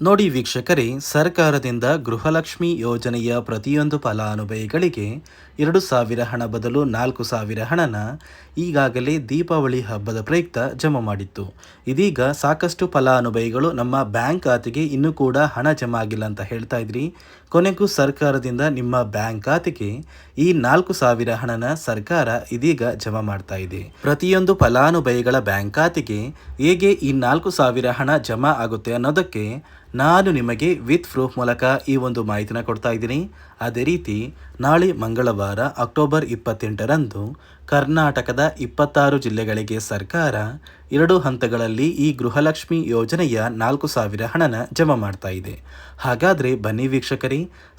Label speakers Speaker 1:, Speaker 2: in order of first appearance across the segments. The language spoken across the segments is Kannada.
Speaker 1: ನೋಡಿ ವೀಕ್ಷಕರೇ, ಸರ್ಕಾರದಿಂದ ಗೃಹಲಕ್ಷ್ಮಿ ಯೋಜನೆಯ ಪ್ರತಿಯೊಂದು ಫಲಾನುಭವಿಗಳಿಗೆ ಎರಡು ಸಾವಿರ ಹಣ ಬದಲು ನಾಲ್ಕು ಸಾವಿರ ಹಣನ ಈಗಾಗಲೇ ದೀಪಾವಳಿ ಹಬ್ಬದ ಪ್ರಯುಕ್ತ ಜಮಾ ಮಾಡಿತ್ತು. ಇದೀಗ ಸಾಕಷ್ಟು ಫಲಾನುಭವಿಗಳು ನಮ್ಮ ಬ್ಯಾಂಕ್ ಖಾತೆಗೆ ಇನ್ನೂ ಕೂಡ ಹಣ ಜಮಾ ಆಗಿಲ್ಲ ಅಂತ ಹೇಳ್ತಾ ಇದ್ರಿ. ಕೊನೆಗೂ ಸರ್ಕಾರದಿಂದ ನಿಮ್ಮ ಬ್ಯಾಂಕ್ ಖಾತೆಗೆ ಈ ನಾಲ್ಕು ಸಾವಿರ ಹಣನ ಸರ್ಕಾರ ಇದೀಗ ಜಮಾ ಮಾಡ್ತಾ ಇದೆ. ಪ್ರತಿಯೊಂದು ಫಲಾನುಭವಿಗಳ ಬ್ಯಾಂಕ್ ಖಾತೆಗೆ ಹೇಗೆ ಈ ನಾಲ್ಕು ಸಾವಿರ ಹಣ ಜಮಾ ಆಗುತ್ತೆ ಅನ್ನೋದಕ್ಕೆ ನಾನು ನಿಮಗೆ ವಿತ್ ಪ್ರೂಫ್ ಮೂಲಕ ಈ ಒಂದು ಮಾಹಿತಿನ ಕೊಡ್ತಾ ಇದ್ದೀನಿ. ಅದೇ ರೀತಿ ನಾಳೆ ಮಂಗಳವಾರ ಅಕ್ಟೋಬರ್ ಇಪ್ಪತ್ತೆಂಟರಂದು ಕರ್ನಾಟಕದ ಇಪ್ಪತ್ತಾರು ಜಿಲ್ಲೆಗಳಿಗೆ ಸರ್ಕಾರ ಎರಡು ಹಂತಗಳಲ್ಲಿ ಈ ಗೃಹಲಕ್ಷ್ಮಿ ಯೋಜನೆಯ ನಾಲ್ಕು ಸಾವಿರ ಹಣನ ಜಮಾ ಮಾಡ್ತಾ ಇದೆ. ಹಾಗಾದರೆ ಬನ್ನಿ ವೀಕ್ಷಕರೇ,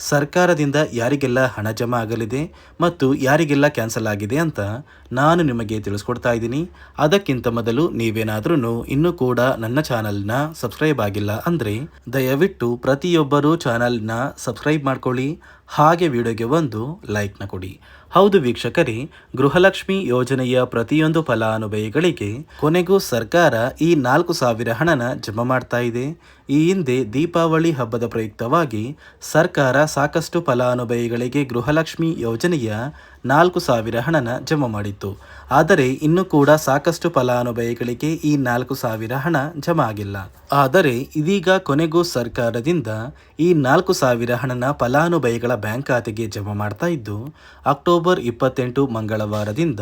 Speaker 1: ಸರ್ಕಾರದಿಂದ ಯಾರಿಗೆಲ್ಲ ಹಣ ಜಮಾ ಆಗಲಿದೆ ಮತ್ತು ಯಾರಿಗೆಲ್ಲ ಕ್ಯಾನ್ಸಲ್ ಆಗಿದೆ ಅಂತ ನಾನು ನಿಮಗೆ ತಿಳಿಸ್ಕೊಡ್ತಾ ಇದ್ದೀನಿ. ಅದಕ್ಕಿಂತ ಮೊದಲು ನೀವೇನಾದ್ರೂ ಇನ್ನೂ ಕೂಡ ನನ್ನ ಚಾನಲ್ನ ಸಬ್ಸ್ಕ್ರೈಬ್ ಆಗಿಲ್ಲ ಅಂದರೆ ದಯವಿಟ್ಟು ಪ್ರತಿಯೊಬ್ಬರೂ ಚಾನಲ್ನ ಸಬ್ಸ್ಕ್ರೈಬ್ ಮಾಡ್ಕೊಳ್ಳಿ. ಹಾಗೆ ವಿಡಿಯೋಗೆ ಒಂದು ಲೈಕ್ನ ಕೊಡಿ. ಹೌದು ವೀಕ್ಷಕರೇ, ಗೃಹಲಕ್ಷ್ಮಿ ಯೋಜನೆಯ ಪ್ರತಿಯೊಂದು ಫಲಾನುಭವಿಗಳಿಗೆ ಕೊನೆಗೂ ಸರ್ಕಾರ ಈ ನಾಲ್ಕು ಸಾವಿರ ಹಣನ ಜಮಾ ಮಾಡ್ತಾ ಇದೆ. ಈ ಹಿಂದೆ ದೀಪಾವಳಿ ಹಬ್ಬದ ಪ್ರಯುಕ್ತವಾಗಿ ಸರ್ಕಾರ ಸಾಕಷ್ಟು ಫಲಾನುಭವಿಗಳಿಗೆ ಗೃಹಲಕ್ಷ್ಮಿ ಯೋಜನೆಯ ನಾಲ್ಕು ಸಾವಿರ ಹಣನ ಜಮಾ ಮಾಡಿತ್ತು. ಆದರೆ ಇನ್ನೂ ಕೂಡ ಸಾಕಷ್ಟು ಫಲಾನುಭವಿಗಳಿಗೆ ಈ ನಾಲ್ಕು ಸಾವಿರ ಹಣ ಜಮಾ ಆಗಿಲ್ಲ. ಆದರೆ ಇದೀಗ ಕೊನೆಗೂ ಸರ್ಕಾರದಿಂದ ಈ ನಾಲ್ಕು ಸಾವಿರ ಹಣನ ಫಲಾನುಭವಿಗಳ ಬ್ಯಾಂಕ್ ಖಾತೆಗೆ ಜಮಾ ಮಾಡ್ತಾ ಇದ್ದು, ಅಕ್ಟೋಬರ್ ಇಪ್ಪತ್ತೆಂಟು ಮಂಗಳವಾರದಿಂದ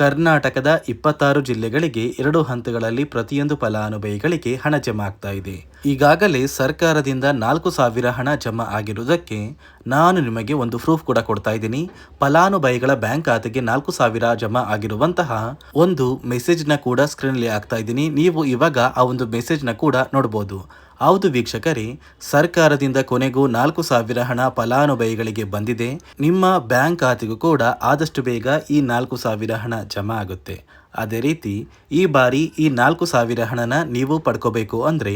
Speaker 1: ಕರ್ನಾಟಕದ ಇಪ್ಪತ್ತಾರು ಜಿಲ್ಲೆಗಳಿಗೆ ಎರಡು ಹಂತಗಳಲ್ಲಿ ಪ್ರತಿಯೊಂದು ಫಲಾನುಭವಿಗಳಿಗೆ ಹಣ ಜಮಾ ಆಗ್ತಾ ಇದೆ. ಈಗಾಗಲೇ ಸರ್ಕಾರದಿಂದ ನಾಲ್ಕು ಸಾವಿರ ಹಣ ಜಮಾ ಆಗಿರುವುದಕ್ಕೆ ನಾನು ನಿಮಗೆ ಒಂದು ಪ್ರೂಫ್ ಕೂಡ ಕೊಡ್ತಾ ಇದ್ದೀನಿ. ಫಲಾನುಭವಿಗಳ ಬ್ಯಾಂಕ್ ಖಾತೆಗೆ ನಾಲ್ಕು ಸಾವಿರ ಜಮಾ ಆಗಿರುವಂತಹ ಒಂದು ಮೆಸೇಜ್ನ ಕೂಡ ಸ್ಕ್ರೀನ್ ಅಲ್ಲಿ ಆಗ್ತಾ ಇದ್ದೀನಿ. ನೀವು ಇವಾಗ ಆ ಒಂದು ಮೆಸೇಜ್ನ ಕೂಡ ನೋಡಬಹುದು ಹೌದು ವೀಕ್ಷಕರೇ, ಸರ್ಕಾರದಿಂದ ಕೊನೆಗೂ ನಾಲ್ಕು ಸಾವಿರ ಹಣ ಫಲಾನುಭವಿಗಳಿಗೆ ಬಂದಿದೆ. ನಿಮ್ಮ ಬ್ಯಾಂಕ್ ಖಾತೆಗೂ ಕೂಡ ಆದಷ್ಟು ಬೇಗ ಈ ನಾಲ್ಕು ಸಾವಿರ ಹಣ ಜಮಾ ಆಗುತ್ತೆ. ಅದೇ ರೀತಿ ಈ ಬಾರಿ ಈ ನಾಲ್ಕು ಸಾವಿರ ಹಣನ ನೀವು ಪಡ್ಕೋಬೇಕು ಅಂದರೆ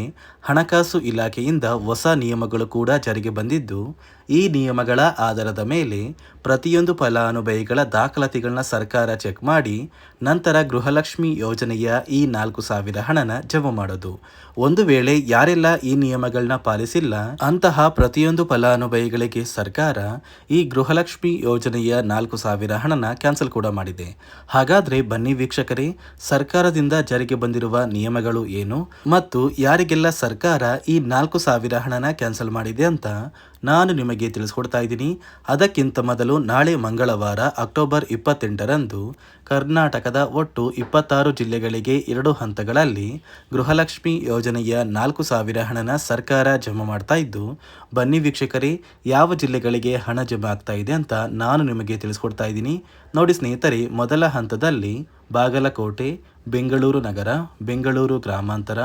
Speaker 1: ಹಣಕಾಸು ಇಲಾಖೆಯಿಂದ ಹೊಸ ನಿಯಮಗಳು ಕೂಡ ಜಾರಿಗೆ ಬಂದಿದ್ದು, ಈ ನಿಯಮಗಳ ಆಧಾರದ ಮೇಲೆ ಪ್ರತಿಯೊಂದು ಫಲಾನುಭವಿಗಳ ದಾಖಲಾತಿಗಳನ್ನ ಸರ್ಕಾರ ಚೆಕ್ ಮಾಡಿ ನಂತರ ಗೃಹಲಕ್ಷ್ಮಿ ಯೋಜನೆಯ ಈ ನಾಲ್ಕು ಸಾವಿರ ಹಣನ ಜಮಾ ಮಾಡೋದು. ಒಂದು ವೇಳೆ ಯಾರೆಲ್ಲ ಈ ನಿಯಮಗಳನ್ನ ಪಾಲಿಸಿಲ್ಲ, ಅಂತಹ ಪ್ರತಿಯೊಂದು ಫಲಾನುಭವಿಗಳಿಗೆ ಸರ್ಕಾರ ಈ ಗೃಹಲಕ್ಷ್ಮಿ ಯೋಜನೆಯ ನಾಲ್ಕು ಸಾವಿರ ಹಣನ ಕ್ಯಾನ್ಸಲ್ ಕೂಡ ಮಾಡಿದೆ. ಹಾಗಾದ್ರೆ ಬನ್ನಿ ವೀಕ್ಷಕರೇ ಸರ್ಕಾರದಿಂದ ಜಾರಿಗೆ ಬಂದಿರುವ ನಿಯಮಗಳು ಏನು? ಮತ್ತು ಯಾರಿಗೆಲ್ಲ ಸರ್ಕಾರ ಈ ನಾಲ್ಕು ಸಾವಿರ ಹಣನ ಕ್ಯಾನ್ಸಲ್ ಮಾಡಿದೆ ಅಂತ ನಾನು ನಿಮಗೆ ತಿಳಿಸ್ಕೊಡ್ತಾ ಇದ್ದೀನಿ. ಅದಕ್ಕಿಂತ ಮೊದಲು ನಾಳೆ ಮಂಗಳವಾರ, ಅಕ್ಟೋಬರ್ ಇಪ್ಪತ್ತೆಂಟರಂದು ಕರ್ನಾಟಕದ ಒಟ್ಟು ಇಪ್ಪತ್ತಾರು ಜಿಲ್ಲೆಗಳಿಗೆ ಎರಡು ಹಂತಗಳಲ್ಲಿ ಗೃಹಲಕ್ಷ್ಮಿ ಯೋಜನೆಯ ನಾಲ್ಕು ಸಾವಿರ ಹಣನ ಸರ್ಕಾರ ಜಮಾ ಮಾಡ್ತಾ ಇದ್ದು, ಬನ್ನಿ ವೀಕ್ಷಕರೇ, ಯಾವ ಜಿಲ್ಲೆಗಳಿಗೆ ಹಣ ಜಮಾ ಆಗ್ತಾ ಇದೆ ಅಂತ ನಾನು ನಿಮಗೆ ತಿಳಿಸ್ಕೊಡ್ತಾ ಇದ್ದೀನಿ. ನೋಡಿ ಸ್ನೇಹಿತರೆ, ಮೊದಲ ಹಂತದಲ್ಲಿ ಬಾಗಲಕೋಟೆ, ಬೆಂಗಳೂರು ನಗರ, ಬೆಂಗಳೂರು ಗ್ರಾಮಾಂತರ,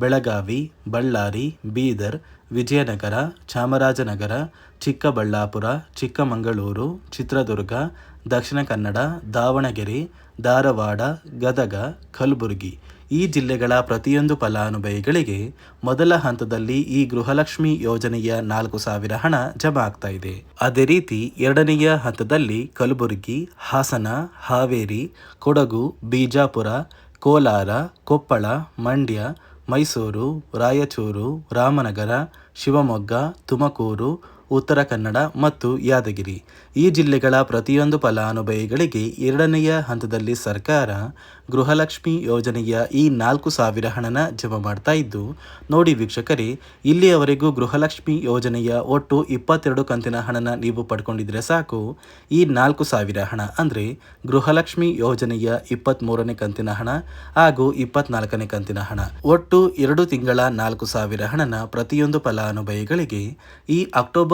Speaker 1: ಬೆಳಗಾವಿ, ಬಳ್ಳಾರಿ, ಬೀದರ್ ವಿಜಯನಗರ, ಚಾಮರಾಜನಗರ, ಚಿಕ್ಕಬಳ್ಳಾಪುರ, ಚಿಕ್ಕಮಗಳೂರು, ಚಿತ್ರದುರ್ಗ, ದಕ್ಷಿಣ ಕನ್ನಡ, ದಾವಣಗೆರೆ, ಧಾರವಾಡ, ಗದಗ, ಕಲಬುರಗಿ. ಈ ಜಿಲ್ಲೆಗಳ ಪ್ರತಿಯೊಂದು ಫಲಾನುಭವಿಗಳಿಗೆ ಮೊದಲ ಹಂತದಲ್ಲಿ ಈ ಗೃಹಲಕ್ಷ್ಮಿ ಯೋಜನೆಯ ನಾಲ್ಕು ಸಾವಿರ ಹಣ ಜಮಾ ಆಗ್ತಾ ಇದೆ. ಅದೇ ರೀತಿ ಎರಡನೆಯ ಹಂತದಲ್ಲಿ ಕಲಬುರಗಿ, ಹಾಸನ, ಹಾವೇರಿ, ಕೊಡಗು, ಬಿಜಾಪುರ, ಕೋಲಾರ, ಕೊಪ್ಪಳ, ಮಂಡ್ಯ, ಮೈಸೂರು, ರಾಯಚೂರು, ರಾಮನಗರ ಶಿವಮೊಗ್ಗ ತುಮಕೂರು ಉತ್ತರ ಕನ್ನಡ ಮತ್ತು ಯಾದಗಿರಿ. ಈ ಜಿಲ್ಲೆಗಳ ಪ್ರತಿಯೊಂದು ಫಲಾನುಭವಿಗಳಿಗೆ ಎರಡನೆಯ ಹಂತದಲ್ಲಿ ಸರ್ಕಾರ ಗೃಹಲಕ್ಷ್ಮಿ ಯೋಜನೆಯ ಈ ನಾಲ್ಕು ಸಾವಿರ ಹಣನ ಜಮಾ ಮಾಡ್ತಾ ಇದ್ದು, ನೋಡಿ ವೀಕ್ಷಕರೇ, ಇಲ್ಲಿಯವರೆಗೂ ಗೃಹಲಕ್ಷ್ಮಿ ಯೋಜನೆಯ ಒಟ್ಟು ಇಪ್ಪತ್ತೆರಡು ಕಂತಿನ ಹಣನ ನೀವು ಪಡ್ಕೊಂಡಿದ್ರೆ ಸಾಕು. ಈ ನಾಲ್ಕು ಸಾವಿರ ಹಣ ಅಂದರೆ ಗೃಹಲಕ್ಷ್ಮಿ ಯೋಜನೆಯ ಇಪ್ಪತ್ತ್ಮೂರನೇ ಕಂತಿನ ಹಣ ಹಾಗೂ ಇಪ್ಪತ್ನಾಲ್ಕನೇ ಕಂತಿನ ಹಣ. ಒಟ್ಟು ಎರಡು ತಿಂಗಳ ನಾಲ್ಕು ಸಾವಿರ ಹಣನ ಪ್ರತಿಯೊಂದು ಫಲಾನುಭವಿಗಳಿಗೆ ಈ ಅಕ್ಟೋಬರ್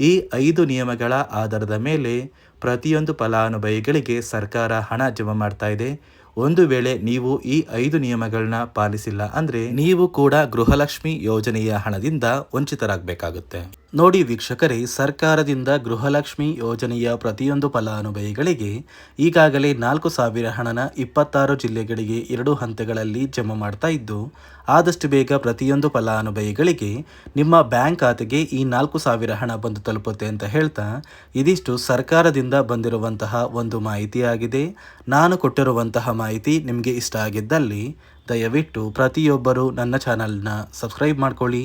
Speaker 1: ಈ ಐದು ನಿಯಮಗಳ ಆಧಾರದ ಮೇಲೆ ಪ್ರತಿಯೊಂದು ಫಲಾನುಭವಿಗಳಿಗೆ ಸರ್ಕಾರ ಹಣ ಜಮಾ ಮಾಡ್ತಾ ಇದೆ. ಒಂದು ವೇಳೆ ನೀವು ಈ ಐದು ನಿಯಮಗಳನ್ನ ಪಾಲಿಸಿಲ್ಲ ಅಂದರೆ ನೀವು ಕೂಡ ಗೃಹಲಕ್ಷ್ಮಿ ಯೋಜನೆಯ ಹಣದಿಂದ ವಂಚಿತರಾಗಬೇಕಾಗುತ್ತೆ. ನೋಡಿ ವೀಕ್ಷಕರೇ, ಸರ್ಕಾರದಿಂದ ಗೃಹಲಕ್ಷ್ಮಿ ಯೋಜನೆಯ ಪ್ರತಿಯೊಂದು ಫಲಾನುಭವಿಗಳಿಗೆ ಈಗಾಗಲೇ ನಾಲ್ಕು ಸಾವಿರ ಹಣನ ಇಪ್ಪತ್ತಾರು ಜಿಲ್ಲೆಗಳಿಗೆ ಎರಡು ಹಂತಗಳಲ್ಲಿ ಜಮಾ ಮಾಡ್ತಾ ಇದ್ದು, ಆದಷ್ಟು ಬೇಗ ಪ್ರತಿಯೊಂದು ಫಲಾನುಭವಿಗಳಿಗೆ ನಿಮ್ಮ ಬ್ಯಾಂಕ್ ಖಾತೆಗೆ ಈ ನಾಲ್ಕು ಸಾವಿರ ಹಣ ಬಂದು ತಲುಪುತ್ತೆ ಅಂತ ಹೇಳ್ತಾ, ಇದಿಷ್ಟು ಸರ್ಕಾರದಿಂದ ಬಂದಿರುವಂತಹ ಒಂದು ಮಾಹಿತಿಯಾಗಿದೆ. ನಾನು ಕೊಟ್ಟಿರುವಂತಹ ಮಾಹಿತಿ ನಿಮಗೆ ಇಷ್ಟ ಆಗಿದ್ದಲ್ಲಿ, ದಯವಿಟ್ಟು ಪ್ರತಿಯೊಬ್ಬರು ನನ್ನ ಚಾನಲ್ನ ಸಬ್ಸ್ಕ್ರೈಬ್ ಮಾಡ್ಕೊಳ್ಳಿ.